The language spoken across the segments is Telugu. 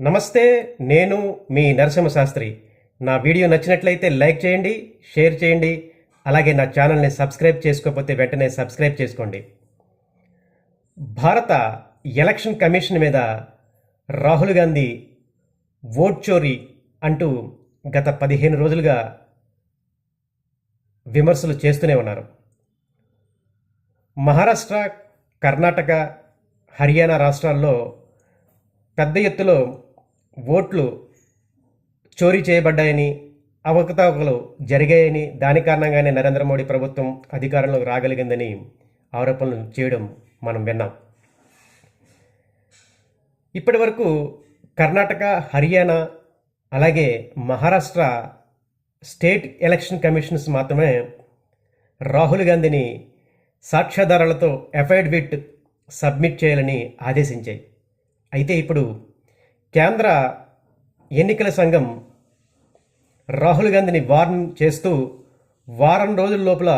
నమస్తే నేను మీ నరసింహ శాస్త్రి నా వీడియో నచ్చినట్లయితే లైక్ చేయండి షేర్ చేయండి అలాగే నా ఛానల్ని సబ్స్క్రైబ్ చేసుకోకపోతే వెంటనే సబ్స్క్రైబ్ చేసుకోండి. భారత ఎలక్షన్ కమిషన్ మీద రాహుల్ గాంధీ ఓట్ చోరీ అంటూ గత పదిహేను రోజులుగా విమర్శలు చేస్తూనే ఉన్నారు. మహారాష్ట్ర కర్ణాటక హర్యానా రాష్ట్రాల్లో పెద్ద ఎత్తులో ఓట్లు చోరీ చేయబడ్డాయని అవకతవకలు జరిగాయని దాని కారణంగానే నరేంద్ర మోడీ ప్రభుత్వం అధికారంలోకి రాగలిగిందని ఆరోపణలు చేయడం మనం విన్నాం. ఇప్పటి వరకు కర్ణాటక హర్యానా అలాగే మహారాష్ట్ర స్టేట్ ఎలక్షన్ కమిషన్స్ మాత్రమే రాహుల్ గాంధీని సాక్ష్యాధారాలతో ఎఫైడవిట్ సబ్మిట్ చేయాలని ఆదేశించాయి. అయితే ఇప్పుడు కేంద్ర ఎన్నికల సంఘం రాహుల్ గాంధీని వార్న్ చేస్తూ వారం రోజుల లోపల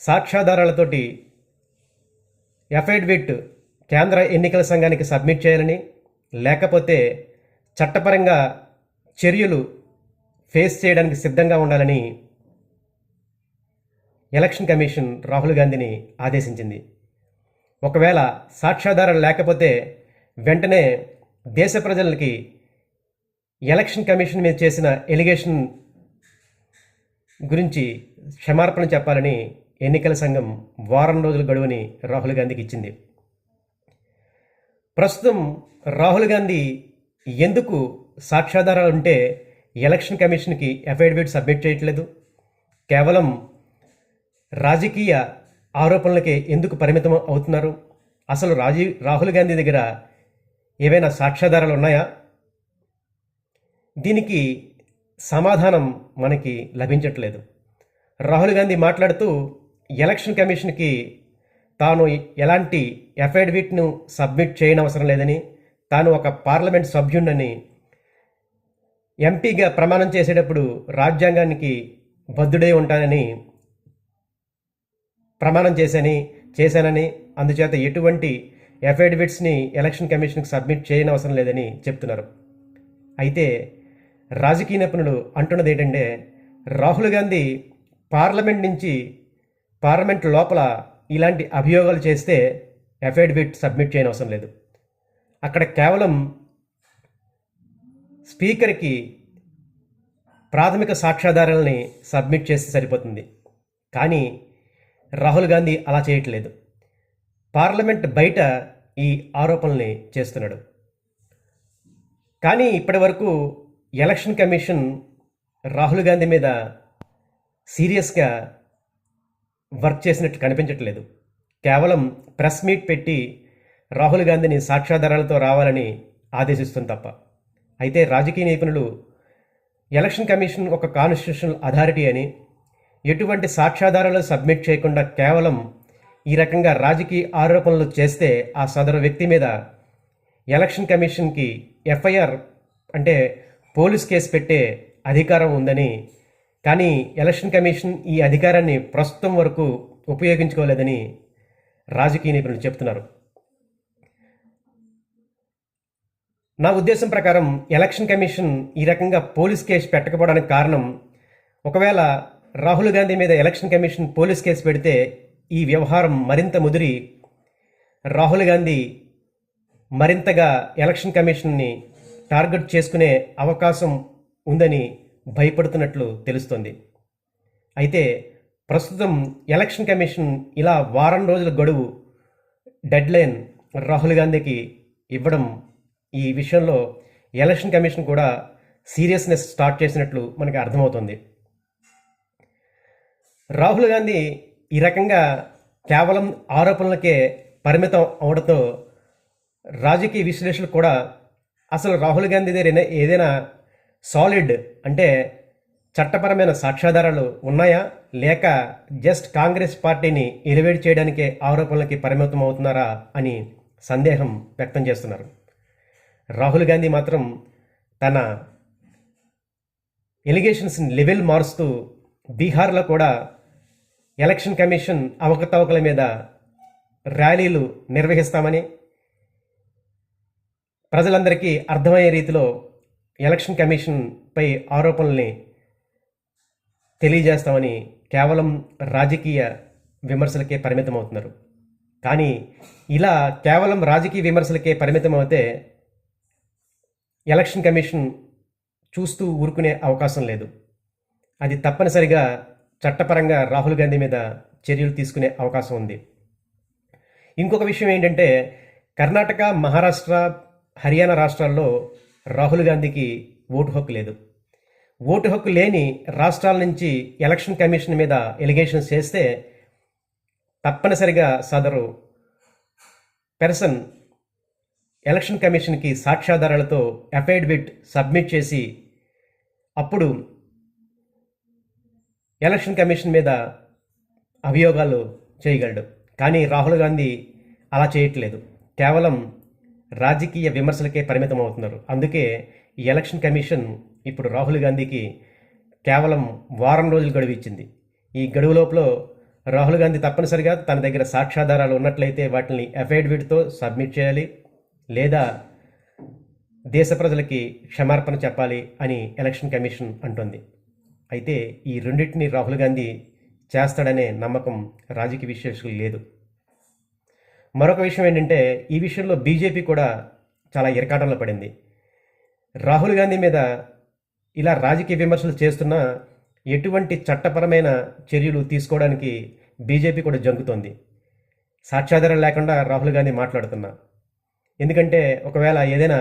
సాక్ష్యాధారాలతోటి ఎఫైడవిట్ కేంద్ర ఎన్నికల సంఘానికి సబ్మిట్ చేయాలని లేకపోతే చట్టపరంగా చర్యలు ఫేస్ చేయడానికి సిద్ధంగా ఉండాలని ఎలక్షన్ కమిషన్ రాహుల్ గాంధీని ఆదేశించింది. ఒకవేళ సాక్ష్యాధారాలు లేకపోతే వెంటనే దేశ ప్రజలకి ఎలక్షన్ కమిషన్ మీద చేసిన ఎలిగేషన్ గురించి క్షమార్పణ చెప్పాలని ఎన్నికల సంఘం వారం రోజుల గడువుని రాహుల్ గాంధీకి ఇచ్చింది. ప్రస్తుతం రాహుల్ గాంధీ ఎందుకు సాక్ష్యాధారాలు ఉంటే ఎలక్షన్ కమిషన్కి అఫిడవిట్ సబ్మిట్ చేయట్లేదు? కేవలం రాజకీయ ఆరోపణలకే ఎందుకు పరిమితం అవుతున్నారు? అసలు రాజీవ్ రాహుల్ గాంధీ దగ్గర ఏవైనా సాక్ష్యాధారాలు ఉన్నాయా? దీనికి సమాధానం మనకి లభించట్లేదు. రాహుల్ గాంధీ మాట్లాడుతూ ఎలక్షన్ కమిషన్కి తాను ఎలాంటి ఎఫిడవిట్ను సబ్మిట్ చేయనవసరం లేదని తాను ఒక పార్లమెంట్ సభ్యుడిని ఎంపీగా ప్రమాణం చేసేటప్పుడు రాజ్యాంగానికి బద్దుడై ఉంటానని ప్రమాణం చేశాని చేశానని అందుచేత ఎటువంటి ఎఫిడవిట్స్ని ఎలక్షన్ కమిషన్కి సబ్మిట్ చేయనవసరం లేదని చెప్తున్నారు. అయితే రాజకీయ నిపుణులు అంటున్నది ఏంటంటే రాహుల్ గాంధీ పార్లమెంట్ నుంచి పార్లమెంట్ లోపల ఇలాంటి అభియోగాలు చేస్తే ఎఫిడవిట్ సబ్మిట్ చేయనవసరం లేదు. అక్కడ కేవలం స్పీకర్కి ప్రాథమిక సాక్ష్యాధారాలని సబ్మిట్ చేస్తే సరిపోతుంది. కానీ రాహుల్ గాంధీ అలా చేయట్లేదు. పార్లమెంట్ బయట ఈ ఆరోపణల్ని చేస్తున్నాడు. కానీ ఇప్పటి వరకు ఎలక్షన్ కమిషన్ రాహుల్ గాంధీ మీద సీరియస్గా వర్క్ చేసినట్టు కనిపించట్లేదు. కేవలం ప్రెస్ మీట్ పెట్టి రాహుల్ గాంధీని సాక్ష్యాధారాలతో రావాలని ఆదేశిస్తుంది తప్ప. అయితే రాజకీయ నిపుణులు ఎలక్షన్ కమిషన్ ఒక కాన్స్టిట్యూషనల్ అథారిటీ అని ఎటువంటి సాక్ష్యాధారాలు సబ్మిట్ చేయకుండా కేవలం ఈ రకంగా రాజకీయ ఆరోపణలు చేస్తే ఆ సదరు వ్యక్తి మీద ఎలక్షన్ కమిషన్కి ఎఫ్ఐఆర్ అంటే పోలీస్ కేసు పెట్టే అధికారం ఉందని కానీ ఎలక్షన్ కమిషన్ ఈ అధికారాన్ని ప్రస్తుతం వరకు ఉపయోగించుకోలేదని రాజకీయ నిపుణులు చెప్తున్నారు. నా ఉద్దేశం ప్రకారం ఎలక్షన్ కమిషన్ ఈ రకంగా పోలీస్ కేసు పెట్టకపోవడానికి కారణం ఒకవేళ రాహుల్ గాంధీ మీద ఎలక్షన్ కమిషన్ పోలీస్ కేసు పెడితే ఈ వ్యవహారం మరింత ముదిరి రాహుల్ గాంధీ మరింతగా ఎలక్షన్ కమిషన్ని టార్గెట్ చేసుకునే అవకాశం ఉందని భయపడుతున్నట్లు తెలుస్తోంది. అయితే ప్రస్తుతం ఎలక్షన్ కమిషన్ ఇలా వారం రోజుల గడువు డెడ్లైన్ రాహుల్ గాంధీకి ఇవ్వడం ఈ విషయంలో ఎలక్షన్ కమిషన్ కూడా సీరియస్నెస్ స్టార్ట్ చేసినట్లు మనకి అర్థమవుతుంది. రాహుల్ గాంధీ ఈ రకంగా కేవలం ఆరోపణలకే పరిమితం అవడంతో రాజకీయ విశ్లేషకులు కూడా అసలు రాహుల్ గాంధీ దగ్గర ఏదైనా సాలిడ్ అంటే చట్టపరమైన సాక్ష్యాధారాలు ఉన్నాయా? లేక జస్ట్ కాంగ్రెస్ పార్టీని ఎలివేట్ చేయడానికే ఆరోపణలకి పరిమితం అవుతున్నారా అని సందేహం వ్యక్తం చేస్తున్నారు. రాహుల్ గాంధీ మాత్రం తన ఎలిగేషన్స్ లెవెల్ మారుస్తూ బీహార్లో కూడా ఎలక్షన్ కమిషన్ అవకతవకల మీద ర్యాలీలు నిర్వహిస్తామని ప్రజలందరికీ అర్థమయ్యే రీతిలో ఎలక్షన్ కమిషన్పై ఆరోపణల్ని తెలియజేస్తామని కేవలం రాజకీయ విమర్శలకే పరిమితం అవుతున్నారు కానీ ఇలా కేవలం రాజకీయ విమర్శలకే పరిమితం అవుతే ఎలక్షన్ కమిషన్ చూస్తూ ఊరుకునే అవకాశం లేదు. అది తప్పనిసరిగా చట్టపరంగా రాహుల్ గాంధీ మీద చర్యలు తీసుకునే అవకాశం ఉంది. ఇంకొక విషయం ఏంటంటే కర్ణాటక మహారాష్ట్ర హర్యానా రాష్ట్రాల్లో రాహుల్ గాంధీకి ఓటు హక్కు లేదు. ఓటు హక్కు లేని రాష్ట్రాల నుంచి ఎలక్షన్ కమిషన్ మీద ఎలిగేషన్స్ చేస్తే తప్పనిసరిగా సదరు పెర్సన్ ఎలక్షన్ కమిషన్కి సాక్ష్యాధారాలతో అఫైడవిట్ సబ్మిట్ చేసి అప్పుడు ఎలక్షన్ కమిషన్ మీద అభియోగాలు చేయగలడు. కానీ రాహుల్ గాంధీ అలా చేయట్లేదు. కేవలం రాజకీయ విమర్శలకే పరిమితం అవుతున్నారు అందుకే ఈ ఎలక్షన్ కమిషన్ ఇప్పుడు రాహుల్ గాంధీకి కేవలం వారం రోజులు గడువు ఇచ్చింది. ఈ గడువు లోపల రాహుల్ గాంధీ తప్పనిసరిగా తన దగ్గర సాక్ష్యాధారాలు ఉన్నట్లయితే వాటిని అఫిడవిట్తో సబ్మిట్ చేయాలి లేదా దేశ ప్రజలకి క్షమార్పణ చెప్పాలి అని ఎలక్షన్ కమిషన్ అంటుంది. అయితే ఈ రెండింటిని రాహుల్ గాంధీ చేస్తాడనే నమ్మకం రాజకీయ విశ్లేషకులు లేదు. మరొక విషయం ఏంటంటే ఈ విషయంలో బీజేపీ కూడా చాలా ఇరకాటంలో పడింది. రాహుల్ గాంధీ మీద ఇలా రాజకీయ విమర్శలు చేస్తున్నా ఎటువంటి చట్టపరమైన చర్యలు తీసుకోవడానికి బీజేపీ కూడా జంకుతోంది. సాక్ష్యాధారం లేకుండా రాహుల్ గాంధీ మాట్లాడుతున్నా. ఎందుకంటే ఒకవేళ ఏదైనా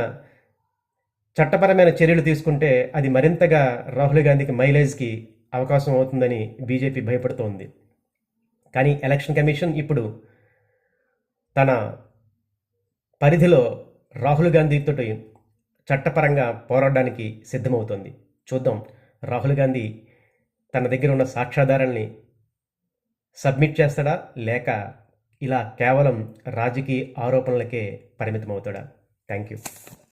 చట్టపరమైన చర్యలు తీసుకుంటే అది మరింతగా రాహుల్ గాంధీకి మైలేజ్కి అవకాశం అవుతుందని బీజేపీ భయపడుతోంది. కానీ ఎలక్షన్ కమిషన్ ఇప్పుడు తన పరిధిలో రాహుల్ గాంధీతో చట్టపరంగా పోరాడడానికి సిద్ధమవుతోంది. చూద్దాం. రాహుల్ గాంధీ తన దగ్గర ఉన్న సాక్ష్యాధారాల్ని సబ్మిట్ చేస్తాడా? లేక ఇలా కేవలం రాజకీయ ఆరోపణలకే పరిమితం అవుతాడా థ్యాంక్ యూ